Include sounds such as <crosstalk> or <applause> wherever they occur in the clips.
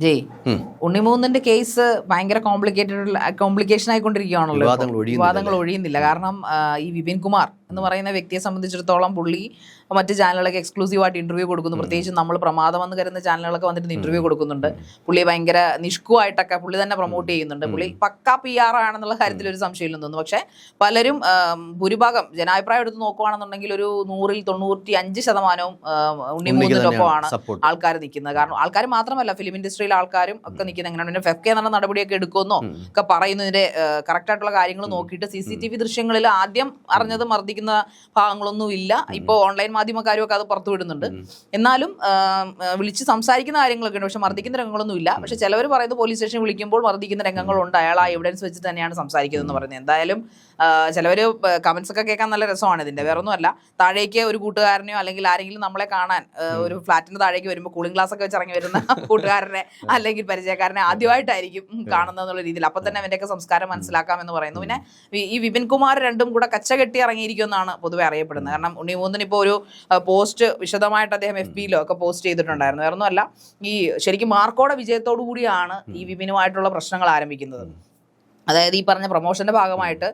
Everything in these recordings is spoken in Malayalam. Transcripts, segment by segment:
ജയ്. ഉണ്ണിമൂന്നിന്റെ കേസ് ഭയങ്കര കോംപ്ലിക്കേറ്റഡ് കോംപ്ലിക്കേഷൻ ആയിക്കൊണ്ടിരിക്കുകയാണല്ലോ വിവാദങ്ങൾ. ഒഴിയുന്നില്ല കാരണം ഈ വിപിൻ കുമാർ എന്ന് പറയുന്ന വ്യക്തിയെ സംബന്ധിച്ചിടത്തോളം പുള്ളി മറ്റ് ചാനലുകളൊക്കെ എക്സ്ക്ലൂസീവായിട്ട് ഇന്റർവ്യൂ കൊടുക്കുന്നു. പ്രത്യേകിച്ച് നമ്മൾ പ്രമാദം എന്ന് കരുതുന്ന ചാനലുകളൊക്കെ വന്നിട്ട് ഇന്റർവ്യൂ കൊടുക്കുന്നുണ്ട്. പുള്ളി ഭയങ്കര നിഷ്കുവായിട്ടൊക്കെ പുള്ളി തന്നെ പ്രൊമോട്ട് ചെയ്യുന്നുണ്ട്. പുള്ളി പക്ക പി ആർ ആണെന്നുള്ള കാര്യത്തിൽ ഒരു സംശയമില്ലെന്ന് തോന്നുന്നു. പക്ഷെ പലരും ഭൂരിഭാഗം ജനാഭിപ്രായം എടുത്ത് നോക്കുകയാണെന്നുണ്ടെങ്കിൽ ഒരു നൂറിൽ തൊണ്ണൂറ്റി അഞ്ച് ശതമാനവും ഉണ്ണിമൂന്നിനൊപ്പമാണ് ആൾക്കാർ നിൽക്കുന്നത്. കാരണം ആൾക്കാർ മാത്രമല്ല ഫിലിം ഇൻഡസ്ട്രിയിലെ ആൾക്കാരും ഒക്കെ നിൽക്കുന്നത് എങ്ങനെയാണ്? പിന്നെ ഫെഫ്കെ എന്നുള്ള നടപടിയൊക്കെ എടുക്കുമെന്നോ ഒക്കെ പറയുന്നതിന്റെ കറക്റ്റ് ആയിട്ടുള്ള കാര്യങ്ങൾ നോക്കിയിട്ട് സി സി ടി വി ദൃശ്യങ്ങളിൽ ആദ്യം അറിഞ്ഞത് മർദ്ദിക്കുന്ന ഭാഗങ്ങളൊന്നും ഇല്ല. ഇപ്പോൾ ഓൺലൈൻ മാധ്യമക്കാരും ഒക്കെ അത് പുറത്തു വിടുന്നുണ്ട്. എന്നാലും വിളിച്ച് സംസാരിക്കുന്ന കാര്യങ്ങളൊക്കെ ഉണ്ട്. പക്ഷെ മർദ്ദിക്കുന്ന രംഗങ്ങളൊന്നും ഇല്ല. പക്ഷെ ചിലവർ പറയുന്നത് പോലീസ് സ്റ്റേഷനിൽ വിളിക്കുമ്പോൾ മർദ്ദിക്കുന്ന രംഗങ്ങളുണ്ട്. അയാൾ ആ എവിഡൻസ് വെച്ച് തന്നെയാണ് സംസാരിക്കുന്നത് എന്ന് പറയുന്നത്. എന്തായാലും ചിലവർ കമന്റ്സ് ഒക്കെ കേൾക്കാൻ നല്ല രസമാണ് ഇതിന്റെ. വേറെ ഒന്നുമല്ല താഴേക്ക് ഒരു കൂട്ടുകാരനെയോ അല്ലെങ്കിൽ ആരെങ്കിലും നമ്മളെ കാണാൻ ഒരു ഫ്ലാറ്റിന്റെ താഴേക്ക് വരുമ്പോൾ കൂളിംഗ് ഗ്ലാസ് ഒക്കെ വെച്ച് ഇറങ്ങി വരുന്ന <laughs> കൂട്ടുകാരനെ അല്ലെങ്കിൽ പരിചയക്കാരനെ ആദ്യമായിട്ടായിരിക്കും കാണുന്നത് എന്നുള്ള രീതിയിൽ. അപ്പൊ തന്നെ അവന്റെയൊക്കെ സംസ്കാരം മനസ്സിലാക്കാം എന്ന് പറയുന്നു. പിന്നെ ഈ- വിപിൻ കുമാർ രണ്ടും കൂടെ കച്ച കെട്ടി ഇറങ്ങിയിരിക്കുമെന്നാണ് പൊതുവെ അറിയപ്പെടുന്നത്. കാരണം ഉണ്ണി മൂന്നിന് ഇപ്പോൾ ഒരു പോസ്റ്റ് വിശദമായിട്ട് അദ്ദേഹം എഫ് ബിയിലോ ഒക്കെ പോസ്റ്റ് ചെയ്തിട്ടുണ്ടായിരുന്നു. വേറെ ഒന്നുമല്ല ഈ ശരിക്കും മാർക്കോടെ വിജയത്തോടു കൂടിയാണ് ഈ വിപിനുമായിട്ടുള്ള പ്രശ്നങ്ങൾ ആരംഭിക്കുന്നത്. അതായത് ഈ പറഞ്ഞ പ്രൊമോഷന്റെ ഭാഗമായിട്ട്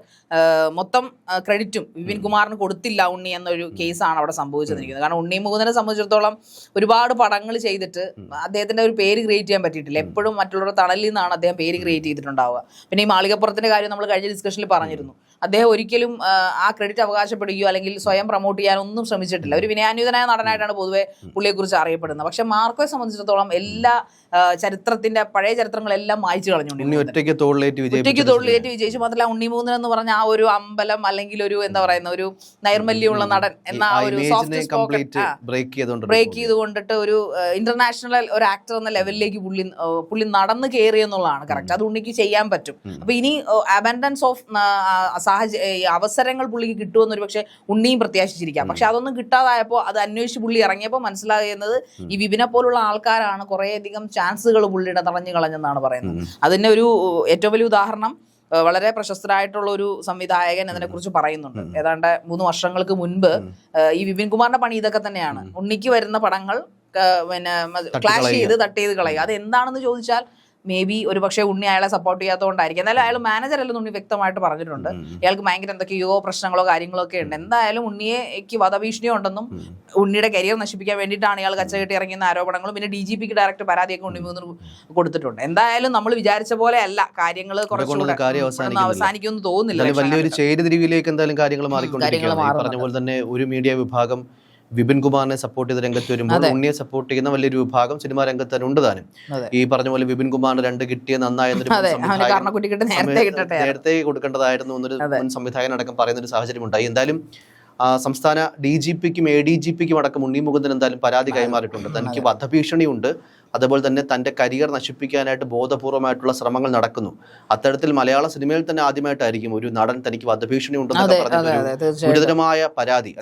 മൊത്തം ക്രെഡിറ്റും വിപിൻ കുമാറിന് കൊടുത്തില്ല ഉണ്ണി എന്നൊരു കേസാണ് അവിടെ സംഭവിച്ചിരിക്കുന്നത്. കാരണം ഉണ്ണി മുകുന്ദനെ സംബന്ധിച്ചിടത്തോളം ഒരുപാട് പടങ്ങൾ ചെയ്തിട്ട് അദ്ദേഹത്തിന്റെ ഒരു പേര് ക്രിയേറ്റ് ചെയ്യാൻ പറ്റിയിട്ടില്ല. എപ്പോഴും മറ്റുള്ളവരുടെ തണലിൽ നിന്നാണ് അദ്ദേഹം പേര് ക്രിയേറ്റ് ചെയ്തിട്ടുണ്ടാവുക. പിന്നെ ഈ മാളികപ്പുറത്തിന്റെ കാര്യം നമ്മൾ കഴിഞ്ഞ ഡിസ്കഷനിൽ പറഞ്ഞിരുന്നു. അദ്ദേഹം ഒരിക്കലും ആ, ക്രെഡിറ്റ് അവകാശപ്പെടുകയോ അല്ലെങ്കിൽ സ്വയം പ്രൊമോട്ട് ചെയ്യാൻ ഒന്നും ശ്രമിച്ചിട്ടില്ല. ഒരു വിനയാന്വിതനായ നടനായിട്ടാണ് പൊതുവെ പുള്ളിയെക്കുറിച്ച് അറിയപ്പെടുന്നത്. പക്ഷെ മാർക്കോയെ സംബന്ധിച്ചിടത്തോളം എല്ലാ ചരിത്രത്തിന്റെ പഴയ ചരിത്രങ്ങളെല്ലാം മായ്ച്ചു കളഞ്ഞുകൊണ്ട് ഒറ്റയ്ക്ക് തോളിലേറ്റ് വിജയിച്ചു. മാത്രമല്ല ഉണ്ണിമൂന്നൻ എന്ന് പറഞ്ഞ ആ ഒരു അമ്പലം അല്ലെങ്കിൽ ഒരു എന്താ പറയുന്ന ഒരു നൈർമല്യമുള്ള നടൻ എന്ന ആ ഒരു സോഫ്റ്റ് ബ്രേക്ക് ചെയ്തുകൊണ്ടിട്ട് ഒരു ഇന്റർനാഷണൽ ഒരു ആക്ടർ എന്ന ലെവലിലേക്ക് പുള്ളി പുള്ളി നടന്ന് കയറി എന്നുള്ളതാണ് കറക്റ്റ് അത് ഉണ്ണിക്ക് ചെയ്യാൻ പറ്റും. അപ്പൊ ഇനി അബൻഡൻസ് ഓഫ് സാഹചര്യ ഈ അവസരങ്ങൾ പുള്ളിക്ക് കിട്ടുമെന്ന് ഒരു പക്ഷേ ഉണ്ണിയും പ്രത്യാശിച്ചിരിക്കാം. പക്ഷെ അതൊന്നും കിട്ടാതായപ്പോൾ അത് അന്വേഷിച്ച് പുള്ളി ഇറങ്ങിയപ്പോൾ മനസ്സിലാകുന്നത് ഈ വിപിനെ പോലുള്ള ആൾക്കാരാണ് കുറേയധികം ചാൻസുകൾ പുള്ളിയുടെ തടഞ്ഞു കളഞ്ഞെന്നാണ് പറയുന്നത്. അതിന്റെ ഒരു ഏറ്റവും വലിയ ഉദാഹരണം വളരെ പ്രശസ്തരായിട്ടുള്ള ഒരു സംവിധായകൻ അതിനെ കുറിച്ച് പറയുന്നുണ്ട്. ഏതാണ്ട് മൂന്ന് വർഷങ്ങൾക്ക് മുൻപ് ഈ വിപിൻ കുമാറിന്റെ പണി ഇതൊക്കെ തന്നെയാണ്. ഉണ്ണിക്ക് വരുന്ന പടങ്ങൾ പിന്നെ ക്ലാഷ് ചെയ്ത് തട്ട് ചെയ്ത് കളയുക. അത് എന്താണെന്ന് ചോദിച്ചാൽ മേ ബി ഒരു പക്ഷേ ഉണ്ണി അയാളെ സപ്പോർട്ട് ചെയ്യാത്തതുകൊണ്ടായിരിക്കും എന്നാലും അയാൾ മാനേജർ അല്ലെന്ന് ഉണ്ണി വ്യക്തമായിട്ട് പറഞ്ഞിട്ടുണ്ട്. അയാൾക്ക് ഭയങ്കര എന്തൊക്കെയോ പ്രശ്നങ്ങളോ കാര്യങ്ങളോ ഒക്കെ ഉണ്ട്. എന്തായാലും ഉണ്ണിയേക്ക് വധഭീഷണിയോ ഉണ്ടെന്നും ഉണ്ണിയുടെ കരിയർ നശിപ്പിക്കാൻ വേണ്ടിയിട്ടാണ് ഇയാൾ കച്ച കെട്ടി ഇറങ്ങിയ ആരോപണങ്ങളും പിന്നെ ഡി ജി പിക്ക് ഡയറക്റ്റ് പരാതിയൊക്കെ ഉണ്ണി മൂന്ന് കൊടുത്തിട്ടുണ്ട്. എന്തായാലും നമ്മൾ വിചാരിച്ച പോലെ അല്ല. കാര്യങ്ങൾ കുറച്ചുകൂടെ അവസാനിക്കുമെന്ന് തോന്നുന്നില്ല വലിയൊരു ചേരുതിരിവിലേക്ക് എന്തായാലും കാര്യങ്ങൾ കാര്യങ്ങൾ മാറിക്കൊണ്ടിരിക്കുകയാണ് പറഞ്ഞ പോലെ തന്നെ ഒരു മീഡിയ വിഭാഗം വിപിൻ കുമാറിനെ സപ്പോർട്ട് ചെയ്ത രംഗത്ത് വരുമ്പോൾ ഉണ്ണിയെ സപ്പോർട്ട് ചെയ്യുന്ന വലിയൊരു വിഭാഗം സിനിമാ രംഗത്ത് തന്നെ ഉണ്ട് താനും. ഈ പറഞ്ഞ പോലെ വിപിൻ കുമാറിന് രണ്ട് കിട്ടിയ നന്നായെന്നൊരു നേരത്തെ കൊടുക്കേണ്ടതായിരുന്നു എന്നൊരു മുൻ സംവിധായകൻ അടക്കം പറയുന്ന ഒരു സാഹചര്യം ഉണ്ടായി എന്തായാലും സംസ്ഥാന ഡി ജി പിക്കും എ ഡി ജി പിക്കും അടക്കം ഉണ്ണി മുകുന്ദൻ എന്തായാലും പരാതി കൈമാറിയിട്ടുണ്ട്. തനിക്ക് വധഭീഷണിയുണ്ട്. അതുപോലെ തന്നെ തന്റെ കരിയർ നശിപ്പിക്കാനായിട്ട് ബോധപൂർവമായിട്ടുള്ള ശ്രമങ്ങൾ നടക്കുന്നു. അത്തരത്തിൽ മലയാള സിനിമയിൽ തന്നെ ആദ്യമായിട്ടായിരിക്കും ഒരു നടൻ തനിക്ക് വധഭീഷണി ഉണ്ടെന്ന് ഗുരുതരമായ പരാതി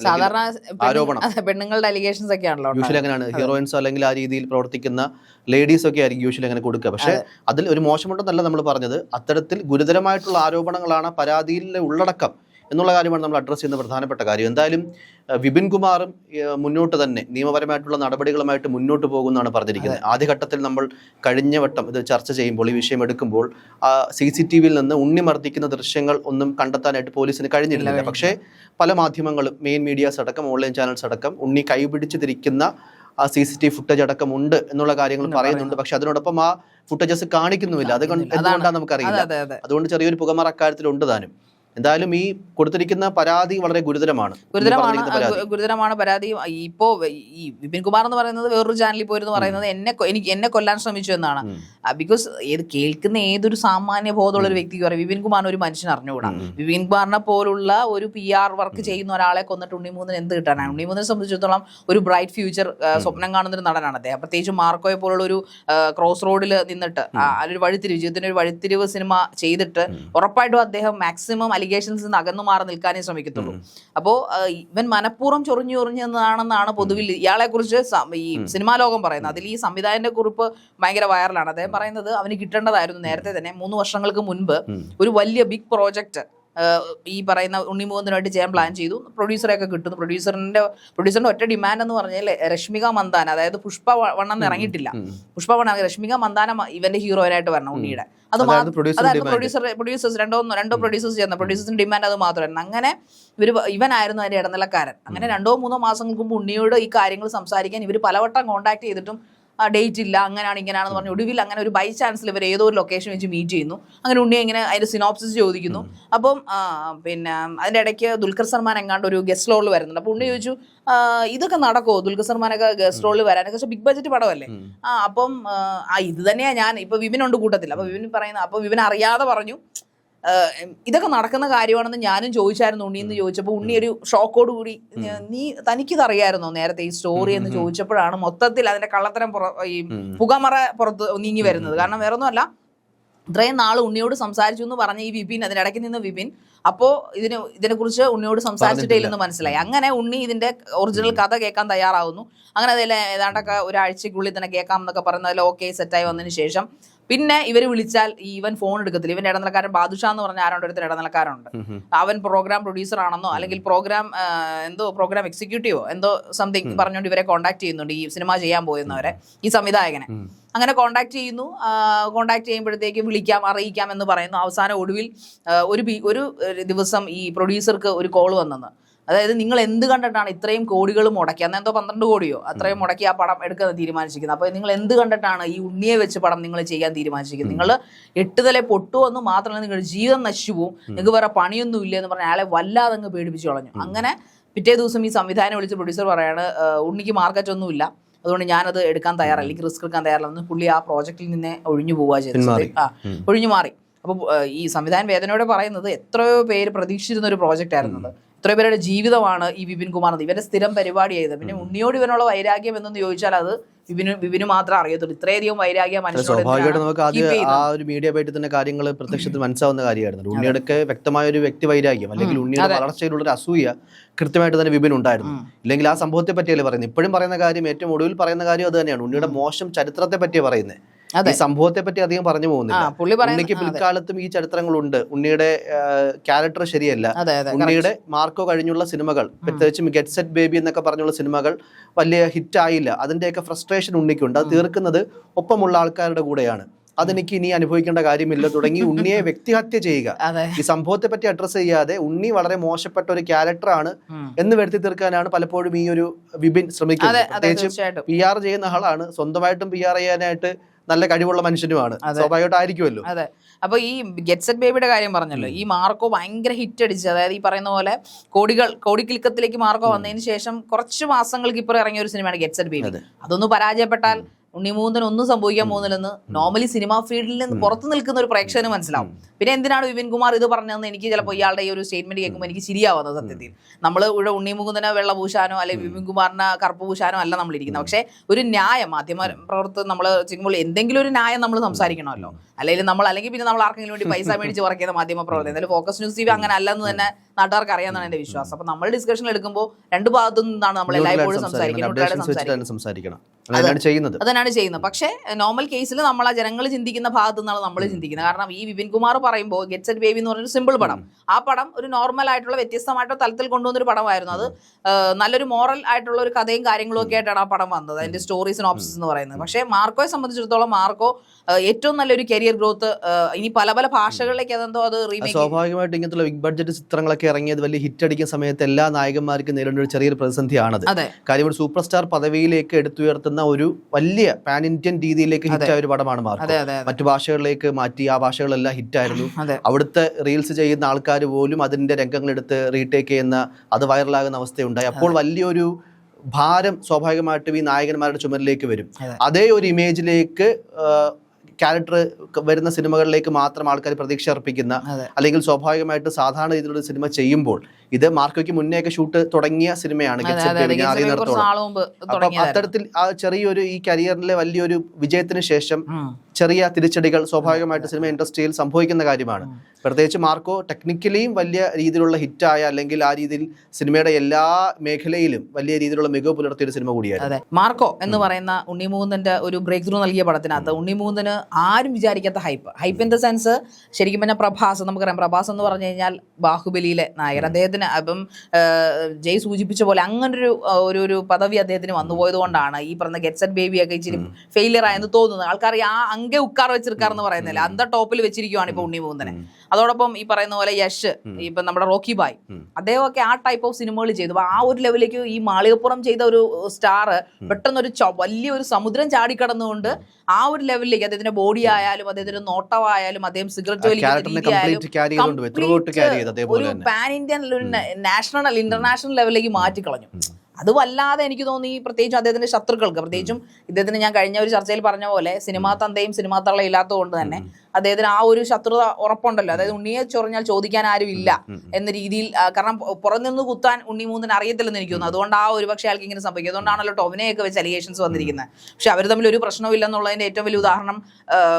ആരോപണം. പെണ്ണുങ്ങളുടെ അലിഗേഷൻസ് ഒക്കെ ആണല്ലോ യൂഷ്വലി അങ്ങനെയാണ് ഹീറോയിൻസ് അല്ലെങ്കിൽ ആ രീതിയിൽ പ്രവർത്തിക്കുന്ന ലേഡീസ് ഒക്കെ ആയിരിക്കും യൂഷ്വലി അങ്ങനെ കൊടുക്കുക. പക്ഷേ അതിൽ ഒരു മോശമുണ്ടെന്നല്ല നമ്മൾ പറഞ്ഞത്. അത്തരത്തിൽ ഗുരുതരമായിട്ടുള്ള ആരോപണങ്ങളാണ് പരാതിയിലെ ഉള്ളടക്കം. എന്നുള്ള കാര്യമാണ് നമ്മൾ അഡ്രസ്സ് ചെയ്യുന്ന പ്രധാനപ്പെട്ട കാര്യം. എന്തായാലും വിപിൻ കുമാറും മുന്നോട്ട് തന്നെ നിയമപരമായിട്ടുള്ള നടപടികളുമായിട്ട് മുന്നോട്ട് പോകുമെന്നാണ് പറഞ്ഞിരിക്കുന്നത്. ആദ്യഘട്ടത്തിൽ നമ്മൾ കഴിഞ്ഞ വട്ടം ഇത് ചർച്ച ചെയ്യുമ്പോൾ ഈ വിഷയം എടുക്കുമ്പോൾ സി സി ടി വിയിൽ നിന്ന് ഉണ്ണി മർദ്ദിക്കുന്ന ദൃശ്യങ്ങൾ ഒന്നും കണ്ടെത്താനായിട്ട് പോലീസിന് കഴിഞ്ഞിരുന്നില്ല. പക്ഷേ പല മാധ്യമങ്ങളും മെയിൻ മീഡിയാസ് അടക്കം ഓൺലൈൻ ചാനൽസ് അടക്കം ഉണ്ണി കൈപിടിച്ചിരിക്കുന്ന ആ സി സി ടി ഫുട്ടേജ് അടക്കം ഉണ്ട് എന്നുള്ള കാര്യങ്ങൾ പറയുന്നുണ്ട്. പക്ഷെ അതിനോടൊപ്പം ആ ഫുട്ടേജസ് കാണിക്കുന്നുമില്ല. അത് കൊണ്ട് എന്തുകൊണ്ടാണ് നമുക്കറിയില്ല. അതെ അതെ അതുകൊണ്ട് ചെറിയൊരു പുകമറ അക്കാര്യത്തിൽ ഉണ്ട് താനും. എന്തായാലും ഈ കൊടുത്തിരിക്കുന്ന പരാതി വളരെ ഗുരുതരമാണ്. ഗുരുതരമാണ് ഗുരുതരമാണ് പരാതി. ഇപ്പോ ഈ വിപിൻ കുമാർ എന്ന് പറയുന്നത് വേറൊരു ചാനലിൽ പോയിരുന്നു പറയുന്നത് എന്നെ എനിക്ക് എന്നെ കൊല്ലാൻ ശ്രമിച്ചു എന്നാണ്. ബിക്കോസ് ഏത് കേൾക്കുന്ന ഏതൊരു സാമാന്യ ബോധമുള്ള ഒരു വ്യക്തിക്ക് പറയും വിപിൻ കുമാർ ഒരു മനുഷ്യൻ അറിഞ്ഞുകൂടാ. വിപിൻ കുമാറിനെ പോലുള്ള ഒരു പി ആർ വർക്ക് ചെയ്യുന്ന ഒരാളെ കൊന്നിട്ട് ഉണ്ണിമൂന്നിന് എന്ത് കിട്ടാനാണ്? ഉണ്ണിമൂന്നിനെ സംബന്ധിച്ചിടത്തോളം ഒരു ബ്രൈറ്റ് ഫ്യൂച്ചർ സ്വപ്നം കാണുന്ന ഒരു നടനാണ് അദ്ദേഹം. പ്രത്യേകിച്ച് മാർക്കോയെ പോലുള്ള ഒരു ക്രോസ് റോഡിൽ നിന്നിട്ട് ഒരു വഴിത്തിരിവ് ജീവിതത്തിന്റെ ഒരു വഴിത്തിരിവ് സിനിമ ചെയ്തിട്ട് ഉറപ്പായിട്ടും അദ്ദേഹം മാക്സിമം അലിഗേഷൻസ് നിന്ന് അകന്നു മാറി നിൽക്കാനേ ശ്രമിക്കത്തുള്ളൂ. അപ്പോ ഇവൻ മനഃപൂർവം ചൊറിഞ്ഞു ചൊറിഞ്ഞെന്നാണെന്നാണ് പൊതുവിൽ ഇയാളെ കുറിച്ച് ഈ സിനിമാ ലോകം പറയുന്നത്. അതിൽ ഈ സംവിധായകന്റെ കുറിപ്പ് ഭയങ്കര വൈറലാണ് അദ്ദേഹം പറയുന്നത് അവന് കിട്ടേണ്ടതായിരുന്നു നേരത്തെ തന്നെ മൂന്ന് വർഷങ്ങൾക്ക് മുൻപ് ഒരു വലിയ ബിഗ് പ്രോജക്റ്റ് ഈ പറയുന്ന ഉണ്ണിമൂന്നിനായിട്ട് ചെയ്യാൻ പ്ലാൻ ചെയ്തു. പ്രൊഡ്യൂസറെയൊക്കെ കിട്ടുന്നു. പ്രൊഡ്യൂസറിന്റെ പ്രൊഡ്യൂസറിന്റെ ഒറ്റ ഡിമാൻഡ് എന്ന് പറഞ്ഞാൽ രശ്മിക മന്ദാന അതായത് പുഷ്പ വണ്ണം ഇറങ്ങിയിട്ടില്ല. പുഷ്പ വണ്ണം രശ്മിക മന്ദാന ഇവന്റെ ഹീറോയിനായിട്ട് വരണം ഉണ്ണിയുടെ. അത് അതായത്. പ്രൊഡ്യൂസർ പ്രൊഡ്യൂസേഴ്സ് രണ്ടോ രണ്ടോ പ്രൊഡ്യൂസേഴ്സ് ചെയ്യുന്ന പ്രൊഡ്യൂസേഴ്സിന് ഡിമാൻഡ് അത് മാത്രമായിരുന്നു. അങ്ങനെ ഇവർ ഇവനായിരുന്നു അതിന്റെ ഇടനിലക്കാരൻ. അങ്ങനെ രണ്ടോ മൂന്നോ മാസങ്ങൾക്ക് മുമ്പ് ഉണ്ണിയോട് ഈ കാര്യങ്ങൾ സംസാരിക്കാൻ ഇവർ പലവട്ടം കോൺടാക്ട് ചെയ്തിട്ടും ഡേറ്റ് ഇല്ല അങ്ങനെയാണ് ഇങ്ങനെയാണെന്ന് പറഞ്ഞു ഒടുവിൽ അങ്ങനെ ഒരു ബൈ ചാൻസിൽ ഇവർ ഏതോ ഒരു ലൊക്കേഷൻ വെച്ച് മീറ്റ് ചെയ്യുന്നു. അങ്ങനെ ഉണ്ണി ഇങ്ങനെ അതിന്റെ സിനോപ്സിസ് ചോദിക്കുന്നു. അപ്പം പിന്നെ അതിന്റെ ഇടയ്ക്ക് ദുൽഖർ സൽമാൻ എങ്ങാണ്ട് ഒരു ഗസ്റ്റ് റോളിൽ വരുന്നുണ്ട്. അപ്പൊ ഉണ്ണി ചോദിച്ചു ഇതൊക്കെ നടക്കുമോ ദുൽഖർ സൽമാനൊക്കെ ഗസ്റ്റ് റോളിൽ വരാനൊക്കെ പക്ഷേ ബിഗ് ബഡ്ജറ്റ് പടമല്ലേ? ആ അപ്പം ആ, ഇത് തന്നെയാ ഞാൻ. ഇപ്പൊ വിപിനുണ്ട് കൂട്ടത്തിൽ അപ്പോൾ വിപിൻ പറയുന്ന അപ്പോൾ വിപിൻ അറിയാതെ പറഞ്ഞു ഇതൊക്കെ നടക്കുന്ന കാര്യമാണെന്ന് ഞാനും ചോദിച്ചായിരുന്നു ഉണ്ണി എന്ന് ചോദിച്ചപ്പോൾ ഉണ്ണി ഒരു ഷോക്കോട് കൂടി "ഞാ- നീ തനിക്കിത് അറിയായിരുന്നോ നേരത്തെ ഈ സ്റ്റോറി എന്ന് ചോദിച്ചപ്പോഴാണ് മൊത്തത്തിൽ അതിന്റെ കള്ളത്തരം പുറ ഈ പുകമറ പുറത്ത് നീങ്ങി വരുന്നത്. കാരണം വേറെ ഒന്നുമല്ല ഇത്രയും നാൾ ഉണ്ണിയോട് സംസാരിച്ചു എന്ന് പറഞ്ഞ ഈ വിപിൻ അതിനിടയ്ക്ക് നിന്ന് വിപിൻ അപ്പോ ഇതിന് ഇതിനെക്കുറിച്ച് ഉണ്ണിയോട് സംസാരിച്ചിട്ടില്ലെന്ന് മനസ്സിലായി. അങ്ങനെ ഉണ്ണി ഇതിന്റെ ഒറിജിനൽ കഥ കേൾക്കാൻ തയ്യാറാവുന്നു. അങ്ങനെ അതിൽ ഏതാണ്ടൊക്കെ ഒരാഴ്ചക്കുള്ളിൽ തന്നെ കേൾക്കാം എന്നൊക്കെ പറയുന്നതിൽ ഓക്കെ സെറ്റായി വന്നതിന് ശേഷം പിന്നെ ഇവർ വിളിച്ചാൽ ഈ ഇവൻ ഫോൺ എടുക്കത്തില്ല. ഇവൻ ഇടനിലക്കാരൻ ബാദുഷ എന്ന് പറഞ്ഞ ആരോട് ഒരുത്തർ ഇടനിലക്കാരുണ്ട്. അവൻ പ്രോഗ്രാം പ്രൊഡ്യൂസർ ആണെന്നോ അല്ലെങ്കിൽ പ്രോഗ്രാം എന്തോ പ്രോഗ്രാം എക്സിക്യൂട്ടീവോ എന്തോ സംതിങ് പറഞ്ഞുകൊണ്ട് ഇവരെ കോൺടാക്ട് ചെയ്യുന്നുണ്ട് ഈ സിനിമ ചെയ്യാൻ പോകുന്നവരെ ഈ സംവിധായകനെ. അങ്ങനെ കോൺടാക്ട് ചെയ്യുന്നു. കോൺടാക്ട് ചെയ്യുമ്പോഴത്തേക്ക് വിളിക്കാം അറിയിക്കാം എന്ന് പറയുന്നു. അവസാന ഒടുവിൽ ഒരു ഒരു ദിവസം ഈ പ്രൊഡ്യൂസർക്ക് ഒരു കോൾ വന്നെന്ന് അതായത് നിങ്ങൾ എന്ത് കണ്ടിട്ടാണ് ഇത്രയും കോടികൾ മുടക്കി അന്ന് എന്തോ പന്ത്രണ്ട് കോടിയോ? അത്രയും മുടക്കി ആ പടം എടുക്കാൻ തീരുമാനിച്ചിരിക്കുന്നത്. അപ്പോൾ നിങ്ങൾ എന്ത് കണ്ടിട്ടാണ് ഈ ഉണ്ണിയെ വെച്ച് പടം നിങ്ങൾ ചെയ്യാൻ തീരുമാനിച്ചിരിക്കുന്നത്? നിങ്ങൾ എട്ട് തല പൊട്ടുമോ എന്ന് മാത്രമല്ല നിങ്ങളുടെ ജീവിതം നശിച്ചു പോവും. നിങ്ങൾക്ക് വേറെ പണിയൊന്നും ഇല്ല എന്ന് പറഞ്ഞ അയാളെ വല്ലാതെ അങ്ങ് പേടിപ്പിച്ചു കളഞ്ഞു. അങ്ങനെ പിറ്റേ ദിവസം ഈ സംവിധാനം വിളിച്ച് പ്രൊഡ്യൂസർ പറയാണ് "ആ, ഉണ്ണിക്ക് മാർക്കറ്റ് ഒന്നുമില്ല അതുകൊണ്ട് ഞാനത് എടുക്കാൻ തയ്യാറല്ല. അല്ലെങ്കിൽ റിസ്ക് എടുക്കാൻ തയ്യാറല്ല. പുള്ളി ആ പ്രോജക്റ്റിൽ നിന്നെ ഒഴിഞ്ഞു പോവുക ചെയ്തത്. ആ ഒഴിഞ്ഞു മാറി. അപ്പൊ ഈ സംവിധാനം വേദനയോടെ പറയുന്നത് എത്രയോ പേര് പ്രതീക്ഷിച്ചിരുന്ന ഒരു പ്രോജക്റ്റ് ആയിരുന്നത് എത്രയോ പേരുടെ ജീവിതമാണ് ഈ വിപിൻ കുമാർ എന്ന്. ഇവന്റെ സ്ഥിരം പരിപാടിയായത്. പിന്നെ ഉണ്ണിയോട് ഇവനുള്ള വൈരാഗ്യം എന്ന് ചോദിച്ചാൽ അത് വിപിന് വിപിന് മാത്രമേ അറിയത്തുള്ളൂ. ഇത്രയധികം വൈരാഗ്യം സ്വാഭാവികമായിട്ട് നമുക്ക് ആദ്യം ആ ഒരു മീഡിയ ബൈറ്റിൽ തന്നെ കാര്യങ്ങൾ പ്രത്യക്ഷത്തിൽ മനസ്സാവുന്ന കാര്യമായിരുന്നു. ഉണ്ണിയുടെ വ്യക്തമായ ഒരു വ്യക്തി വൈരാഗ്യം. അല്ലെങ്കിൽ ഉണ്ണിയുടെ വളർച്ചയിലുള്ള ഒരു അസൂയ കൃത്യമായിട്ട് തന്നെ വിപിൻ ഉണ്ടായിരുന്നു. ഇല്ലെങ്കിൽ ആ സംഭവത്തെ പറ്റിയല്ലേ പറയുന്നത്? ഇപ്പോഴും പറയുന്ന കാര്യം ഏറ്റവും ഒടുവിൽ പറയുന്ന കാര്യം അത് തന്നെയാണ്. ഉണ്ണിയുടെ മോശം ചരിത്രത്തെ പറ്റിയാണ് പറയുന്നത്. ഈ സംഭവത്തെ പറ്റി അധികം പറഞ്ഞു പോകുന്നില്ല. ഉണ്ണിക്ക് പിൽക്കാലത്തും ഈ ചരിത്രങ്ങളുണ്ട്. ഉണ്ണിയുടെ ക്യാരക്ടർ ശരിയല്ല. ഉണ്ണിയുടെ മാർക്കോ കഴിഞ്ഞുള്ള സിനിമകൾ പ്രത്യേകിച്ചും ഗെറ്റ് സെറ്റ് ബേബി എന്നൊക്കെ പറഞ്ഞുള്ള സിനിമകൾ വലിയ ഹിറ്റ് ആയില്ല. അതിന്റെയൊക്കെ ഫ്രസ്ട്രേഷൻ ഉണ്ണിക്കുണ്ട്. അത് തീർക്കുന്നത് ഒപ്പമുള്ള ആൾക്കാരുടെ കൂടെയാണ്. അതെനിക്ക് ഇനി അനുഭവിക്കേണ്ട കാര്യമില്ല. തുടങ്ങി ഉണ്ണിയെ <laughs> വ്യക്തിഹത്യ ചെയ്യുക. ഈ സംഭവത്തെ പറ്റി അഡ്രസ് ചെയ്യാതെ ഉണ്ണി വളരെ മോശപ്പെട്ട ഒരു ക്യാരക്ടറാണ് ആണ് എന്ന് വരുത്തി തീർക്കാനാണ് പലപ്പോഴും ഈ ഒരു വിപിൻ ശ്രമിക്കുന്നത്. പ്രത്യേകിച്ചും പി ആർ ചെയ്യുന്ന ആളാണ്. സ്വന്തമായിട്ടും പി ആർ ചെയ്യാനായിട്ട് നല്ല കഴിവുള്ള മനുഷ്യനുമാണ്. സ്വാഭാവികമായിട്ടായിരിക്കുമല്ലോ. അതെ. അപ്പൊ ഈ ഗെറ്റ്സെറ്റ് ബേബിയുടെ കാര്യം പറഞ്ഞല്ലോ. ഈ മാർക്കോ ഭയങ്കര ഹിറ്റ് അടിച്ച് അതായത് ഈ പറയുന്ന പോലെ കോടികൾ കോടിക്കിൽക്കത്തിലേക്ക് മാർക്കോ വന്നതിന് ശേഷം കുറച്ച് മാസങ്ങൾക്ക് ഇപ്പുറം ഇറങ്ങിയ ഒരു സിനിമയാണ് ഗെറ്റ്സെറ്റ് ബേബി അതൊന്ന് പരാജയപ്പെട്ടാൽ ഉണ്ണിമൂന്നിന് ഒന്നും സംഭവിക്കാൻ പോകുന്നില്ലെന്ന് നോർമലി സിനിമാ ഫീൽഡിൽ നിന്ന് പുറത്തു നിൽക്കുന്ന ഒരു പ്രേക്ഷകന് മനസ്സിലാവും. പിന്നെ എന്തിനാണ് വിപിൻ കുമാർ ഇത് പറഞ്ഞതെന്ന് എനിക്ക് ചിലപ്പോൾ ഇയാളുടെ ഈ ഒരു സ്റ്റേറ്റ്മെന്റ് കേൾക്കുമ്പോൾ എനിക്ക് ശരിയാവുന്നത് സത്യത്തിൽ. നമ്മൾ ഇവിടെ ഉണ്ണിമുകുന്ദനെ വെള്ള പൂശാനോ അല്ലെങ്കിൽ വിപിൻ കുമാറിനെ കറുപ്പ് പൂശാനോ അല്ല നമ്മൾ ഇരിക്കുന്നത്. പക്ഷേ ഒരു ന്യായം മാധ്യമ പ്രവർത്തനം നമ്മൾ ചെയ്യുമ്പോൾ എന്തെങ്കിലും ഒരു ന്യായം നമ്മൾ സംസാരിക്കണമല്ലോ. അല്ലെങ്കിൽ നമ്മൾ അല്ലെങ്കിൽ പിന്നെ നമ്മൾ ആർക്കെങ്കിലും വേണ്ടി പൈസ മേടിച്ച് വർക്ക് ചെയ്യുന്ന മാധ്യമ പ്രവർത്തനം എന്തായാലും ഫോക്കസ് ന്യൂസ് ടി വി അങ്ങനെ അല്ലെന്ന് തന്നെ നാട്ടുകാർക്ക് അറിയാമെന്നാണ് എന്റെ വിശ്വാസം. അപ്പൊ നമ്മൾ ഡിസ്കഷൻ എടുക്കുമ്പോൾ രണ്ട് ഭാഗത്തു നിന്നാണ് നമ്മൾ എല്ലായ്പ്പോഴും സംസാരിക്കുന്നത്. സംസാരിക്കണം. അങ്ങനെയാണ് ചെയ്യുന്നത്. അതന്നാണ് ചെയ്യുന്നത്. പക്ഷേ നോർമൽ കേസിൽ നമ്മൾ ആ ജനങ്ങൾ ചിന്തിക്കുന്ന ഭാഗത്തു നിന്നാണ് നമ്മൾ ചിന്തിക്കുന്നത്. കാരണം ഈ വിപിൻ കുമാർ പറയുമ്പോൾ ഗെറ്റ് സെറ്റ് ബേബി എന്ന് പറഞ്ഞൊരു സിമ്പിൾ പടം. ആ പടം ഒരു നോർമൽ ആയിട്ടുള്ള വ്യത്യസ്തമായിട്ടുള്ള തലത്തിൽ കൊണ്ടുവന്നൊരു പടമായിരുന്നു. അത് നല്ലൊരു മോറൽ ആയിട്ടുള്ള ഒരു കഥയും കാര്യങ്ങളും ഒക്കെ ആയിട്ടാണ് ആ പടം വന്നത്. അതിന്റെ സ്റ്റോറീസ് ആൻഡ് ഓപ്ഷൻസ് എന്ന് പറയുന്നത്. പക്ഷേ മാർക്കോയെ സംബന്ധിച്ചിടത്തോളം മാർക്കോ ഏറ്റവും നല്ലൊരു കരിയർ ഗ്രോത്ത് ഇനി പല പല ഭാഷകളിലേക്ക് അതെന്തോ അത് റീമേക്ക് സ്വാഭാവികമായിട്ട് ഇങ്ങനത്തെ ബിഗ് ബഡ്ജറ്റ് ചിത്രങ്ങളൊക്കെ ഇറങ്ങിയത് വലിയ ഹിറ്റ് അടിക്കുന്ന സമയത്ത് എല്ലാ നായകന്മാർക്കും നേരിടുന്ന ഒരു ചെറിയൊരു പ്രതിസന്ധിയാണത്. അതെ. കാര്യം ഒരു സൂപ്പർ സ്റ്റാർ പദവിയിലേക്ക് എടുത്തുയർത്തുന്ന ഒരു വലിയ പാൻ ഇന്ത്യൻ രീതിയിലേക്ക് ഹിറ്റ് ആയ ഒരു പടമാണ് മാർക്കോ. മറ്റു ഭാഷകളിലേക്ക് മാറ്റി ആ ഭാഷകളെല്ലാം ഹിറ്റായിരുന്നു അവിടുത്തെ റീൽസ് ചെയ്യുന്ന ആൾക്കാർ പോലും അതിന്റെ രംഗങ്ങളെടുത്ത് റീടേക്ക് ചെയ്യുന്ന അത് വൈറലാകുന്ന അവസ്ഥയുണ്ടായി. അപ്പോൾ വലിയൊരു ഭാരം സ്വാഭാവികമായിട്ടും ഈ നായകന്മാരുടെ ചുമലിലേക്ക് വരും. അതേ. ഒരു ഇമേജിലേക്ക് ക്യാരക്ടർ വരുന്ന സിനിമകളിലേക്ക് മാത്രം ആൾക്കാർ പ്രതീക്ഷ അർപ്പിക്കുന്ന അല്ലെങ്കിൽ സ്വാഭാവികമായിട്ട് സാധാരണ രീതിയിലുള്ള സിനിമ ചെയ്യുമ്പോൾ ഇത് മാർക്കോയ്ക്ക് മുന്നേ ഒക്കെ ഷൂട്ട് തുടങ്ങിയ സിനിമയാണ് അറിയുന്നിടത്തോളം. അപ്പം അത്തരത്തിൽ ആ ചെറിയൊരു ഈ കരിയറിലെ വലിയൊരു വിജയത്തിന് ശേഷം ചെറിയ തിരിച്ചടികൾ സ്വാഭാവികമായിട്ട് സിനിമ ഇൻഡസ്ട്രിയിൽ സംഭവിക്കുന്ന കാര്യമാണ്. പ്രത്യേകിച്ച് മാർക്കോ ടെക്നിക്കലിയും വലിയ രീതിയിലുള്ള ഹിറ്റായ അല്ലെങ്കിൽ ആ രീതിയിൽ സിനിമയുടെ എല്ലാ മേഖലയിലും വലിയ രീതിയിലുള്ള മികവ് പുലർത്തിയ ഒരു സിനിമ കൂടിയായിരുന്നു. അതെ. മാർക്കോ എന്ന് പറയുന്ന ഉണ്ണിമൂന്നിന്റെ ഒരു ബ്രേക്ക് ത്രൂ നൽകിയ പടത്തിനകത്ത് ഉണ്ണിമൂന്നിന് ആരും വിചാരിക്കാത്ത hype hype in the sense ശരിക്കും പറഞ്ഞാൽ പ്രഭാസ് നമുക്കറിയാം പ്രഭാസ് എന്ന് പറഞ്ഞു കഴിഞ്ഞാൽ ബാഹുബലിയിലെ നായകൻ. അദ്ദേഹത്തിന് അപ്പം ആ, ജയ് സൂചിപ്പിച്ച പോലെ അങ്ങനൊരു ഒരു ഒരു പദവി അദ്ദേഹത്തിന് വന്നുപോയത് കൊണ്ടാണ് ഈ പറഞ്ഞ ഗെറ്റ്സെറ്റ് ബേബി ഒക്കെ ഇച്ചിരി ഫെയിലിയർ ആയെന്ന് തോന്നുന്നത്. ആൾക്കാർ ആ അങ്കെ ഉക്കാർ വെച്ചിരിക്കാർ എന്ന് പറയുന്നില്ല. അന്ത ടോപ്പിൽ വെച്ചിരിക്കുവാണ് ഇപ്പൊ ഉണ്ണി മൂന്നനെ. അതോടൊപ്പം ഈ പറയുന്ന പോലെ യശ് ഇപ്പൊ നമ്മുടെ റോക്കി ബായ് അദ്ദേഹമൊക്കെ ആ ടൈപ്പ് ഓഫ് സിനിമകൾ ചെയ്തു. അപ്പൊ ആ ഒരു ലെവലിലേക്ക് ഈ മാളികപ്പുറം ചെയ്ത ഒരു സ്റ്റാർ പെട്ടെന്ന് ഒരു ചൊ- വലിയൊരു സമുദ്രം ചാടിക്കടന്നുകൊണ്ട് ആ ഒരു ലെവലിലേക്ക് അദ്ദേഹത്തിന്റെ ബോഡി ആയാലും അദ്ദേഹത്തിന്റെ നോട്ടമായാലും അദ്ദേഹം സിഗരറ്റ് അതേപോലെ ഒരു പാൻ ഇന്ത്യൻ ഒരു നാഷണൽ ഇന്റർനാഷണൽ ലെവലിലേക്ക് മാറ്റിക്കളഞ്ഞു അത് വല്ലാതെ എനിക്ക് തോന്നി പ്രത്യേകിച്ചും അദ്ദേഹത്തിന്റെ ശത്രുക്കൾക്ക്. പ്രത്യേകിച്ചും ഇദ്ദേഹത്തിന് ഞാൻ കഴിഞ്ഞ ഒരു ചർച്ചയിൽ പറഞ്ഞ പോലെ സിനിമാ തന്തയും സിനിമാ തള്ളയും ഇല്ലാത്തതുകൊണ്ട് തന്നെ അദ്ദേഹത്തിന് ആ ഒരു ശത്രുത ഉറപ്പുണ്ടല്ലോ. അതായത് ഉണ്ണിയെ ചൊറിഞ്ഞാൽ ചോദിക്കാൻ ആരും ഇല്ല എന്ന രീതിയിൽ കാരണം പുറത്തുനിന്ന് പുറം നിന്ന് കുത്താൻ ഉണ്ണി മൂന്നിന് അറിയത്തില്ലെന്ന് എനിക്ക് തോന്നുന്നു അതുകൊണ്ട് ആ ഒരു പക്ഷേ അയാൾക്ക് ഇങ്ങനെ സംഭവിക്കും. അതുകൊണ്ടാണല്ലോ ടോവിനെയൊക്കെ വെച്ച് അലിഗേഷൻസ് വന്നിരിക്കുന്നത് പക്ഷെ അവർ തമ്മിൽ ഒരു പ്രശ്നവും ഇല്ലെന്നുള്ളതിന്റെ ഏറ്റവും വലിയ ഉദാഹരണം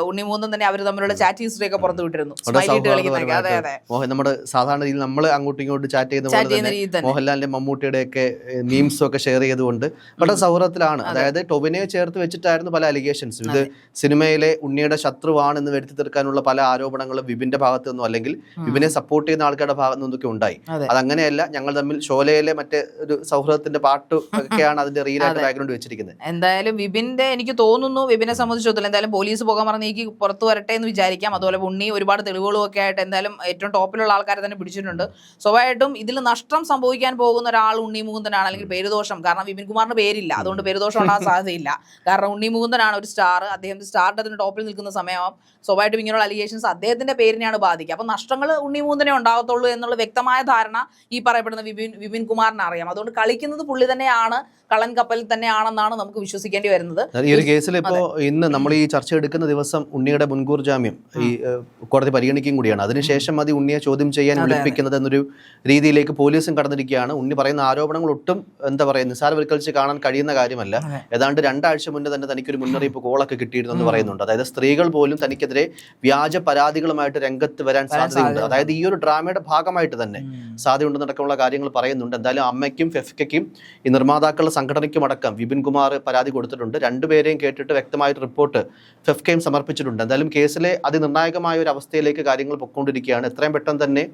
ഉണ്ണി മൂന്നും തന്നെ അവർ തമ്മിലുള്ള ചാറ്റ് ഹിസ്റ്ററി ഒക്കെ പുറത്തു വിട്ടിരുന്നു. അതെ അതെ. നമ്മുടെ സാധാരണ രീതിയിൽ നമ്മൾ അങ്ങോട്ടും ഇങ്ങോട്ടും ചാറ്റ് ചെയ്യുന്ന മോഹൻലാലിന്റെ മമ്മൂട്ടിയുടെ ഒക്കെ മീംസും ഒക്കെ ഷെയർ ചെയ്തുകൊണ്ട് വളരെ സൗഹൃദത്തിലാണ്. അതായത് ടൊബിനെ ചേർത്ത് വെച്ചിട്ടായിരുന്നു പല അലിഗേഷൻസ് ഇത് സിനിമയിലെ ഉണ്ണിയുടെ ശത്രുവാണെന്ന് വരുത്തി തീർക്കാനുള്ള പല ആരോപണങ്ങളും വിപിന്റെ ഭാഗത്തു നിന്നും അല്ലെങ്കിൽ വിപിനെ സപ്പോർട്ട് ചെയ്യുന്ന ആൾക്കാരുടെ ഭാഗത്തു നിന്നൊക്കെ ഉണ്ടായി. അത്. അതങ്ങനെയല്ല ഞങ്ങൾ തമ്മിൽ ഷോലയിലെ മറ്റേ ഒരു സൗഹൃദത്തിന്റെ പാട്ട് <laughs> ഒക്കെയാണ് അതിന്റെ റീലായിട്ട് ബാക്ക്ഗ്രൗണ്ട് വെച്ചിരിക്കുന്നത്. എന്തായാലും വിപിന്റെ എനിക്ക് തോന്നുന്നു വിപിനെ സംബന്ധിച്ചിടത്തോളം എന്തായാലും പോലീസ് പോകാൻ പറഞ്ഞ എനിക്ക് പുറത്തു വരട്ടെ എന്ന് വിചാരിക്കാം. അതുപോലെ ഉണ്ണി ഒരുപാട് തെളിവുകളും ഒക്കെ ആയിട്ട് എന്തായാലും ഏറ്റവും ടോപ്പിലുള്ള ആൾക്കാരെ തന്നെ പിടിച്ചിട്ടുണ്ട്. സ്വാഭാവികമായിട്ടും ഇതിൽ നഷ്ടം സംഭവിക്കാൻ പോകുന്ന ഒരാൾ ഉണ്ണി മുകുന്ദനാണ് അല്ലെങ്കിൽ പേരുദോഷം. കാരണം വിപിൻ കുമാറിന്റെ പേരില്ല. അതുകൊണ്ട് പേരുദോഷം ഉണ്ടാകാൻ <laughs> സാധ്യതയില്ല. കാരണം ഉണ്ണി മുകുന്ദനാണ് ഒരു സ്റ്റാർ അദ്ദേഹം സ്റ്റാർ ടോപ്പിൽ നിൽക്കുന്ന സമയം സ്വാഭാവികമായിട്ടും ഇങ്ങനെയുള്ള അലിഗേഷൻസ് അദ്ദേഹത്തിന്റെ പേരിനെയാണ് ബാധിക്കുക. അപ്പൊ നഷ്ടങ്ങൾ ഉണ്ണി മുകുന്ദനെ ഉണ്ടാകത്തുള്ളൂ എന്നുള്ള വ്യക്തമായ ധാരണ ഈ പറയപ്പെടുന്ന വിപിൻ വിപിൻ കുമാറിന് അറിയാം. അതുകൊണ്ട് കളിക്കുന്നത് പുള്ളി തന്നെയാണ് കള്ളൻ കപ്പലിൽ തന്നെയാണെന്നാണ് നമുക്ക് വിശ്വസിക്കേണ്ടി വരുന്നത്. ഈ ഒരു കേസിൽ ഇപ്പോ ഇന്ന് നമ്മൾ ഈ ചർച്ച എടുക്കുന്ന ദിവസം ഉണ്ണിയുടെ മുൻകൂർ ജാമ്യം ഈ കോടതി പരിഗണിക്കുകയും കൂടിയാണ്. അതിനുശേഷം മതി ഉണ്ണിയെ ചോദ്യം ചെയ്യാൻ വിളിപ്പിക്കുന്നത് എന്നൊരു രീതിയിലേക്ക് പോലീസും കടന്നിരിക്കുകയാണ്. ഉണ്ണി പറയുന്ന ആരോപണങ്ങൾ ഒട്ടും എന്താ പറയുക നിസ്സാരവൽക്കരിച്ച് കാണാൻ കഴിയുന്ന കാര്യമല്ല. ഏതാണ്ട് രണ്ടാഴ്ച മുന്നേ തന്നെ തനിക്കൊരു മുന്നറിയിപ്പ് കോളൊക്കെ കിട്ടിയിരുന്നു എന്ന് പറയുന്നുണ്ട്. അതായത് സ്ത്രീകൾ പോലും തനിക്കെതിരെ വ്യാജ പരാതികളുമായിട്ട് രംഗത്ത് വരാൻ സാധ്യതയുണ്ട്. അതായത് ഈ ഒരു ഡ്രാമയുടെ ഭാഗമായിട്ട് തന്നെ സാധ്യതയുണ്ടെന്നടക്കമുള്ള കാര്യങ്ങൾ പറയുന്നുണ്ട്. എന്തായാലും അമ്മയ്ക്കും ഫെഫ്കയ്ക്കും ഈ നിർമ്മാതാക്കളുടെ സംഘടനയ്ക്കും അടക്കം വിപിൻ കുമാർ പരാതി കൊടുത്തിട്ടുണ്ട്. രണ്ടുപേരെയും കേട്ടിട്ട് വ്യക്തമായിട്ട് റിപ്പോർട്ട് ഫെഫ്കയും സമർപ്പിച്ചിട്ടുണ്ട്. എന്തായാലും കേസിലെ അതിനിർണായകമായ ഒരു അവസ്ഥയിലേക്ക് കാര്യങ്ങൾ പൊയ്ക്കൊണ്ടിരിക്കുകയാണ്. എത്രയും പെട്ടെന്ന് തന്നെ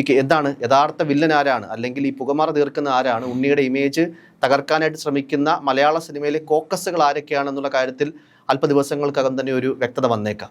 ഈ എന്താണ് യഥാർത്ഥ വില്ലൻ ആരാണ്? അല്ലെങ്കിൽ ഈ പുകമറ തീർക്കുന്ന ആരാണ്? ഉണ്ണിയുടെ ഇമേജ് തകർക്കാനായിട്ട് ശ്രമിക്കുന്ന മലയാള സിനിമയിലെ കോക്കസുകൾ ആരൊക്കെയാണെന്നുള്ള കാര്യത്തിൽ അല്പ ദിവസങ്ങൾക്കകം തന്നെ ഒരു വ്യക്തത വന്നേക്കാം.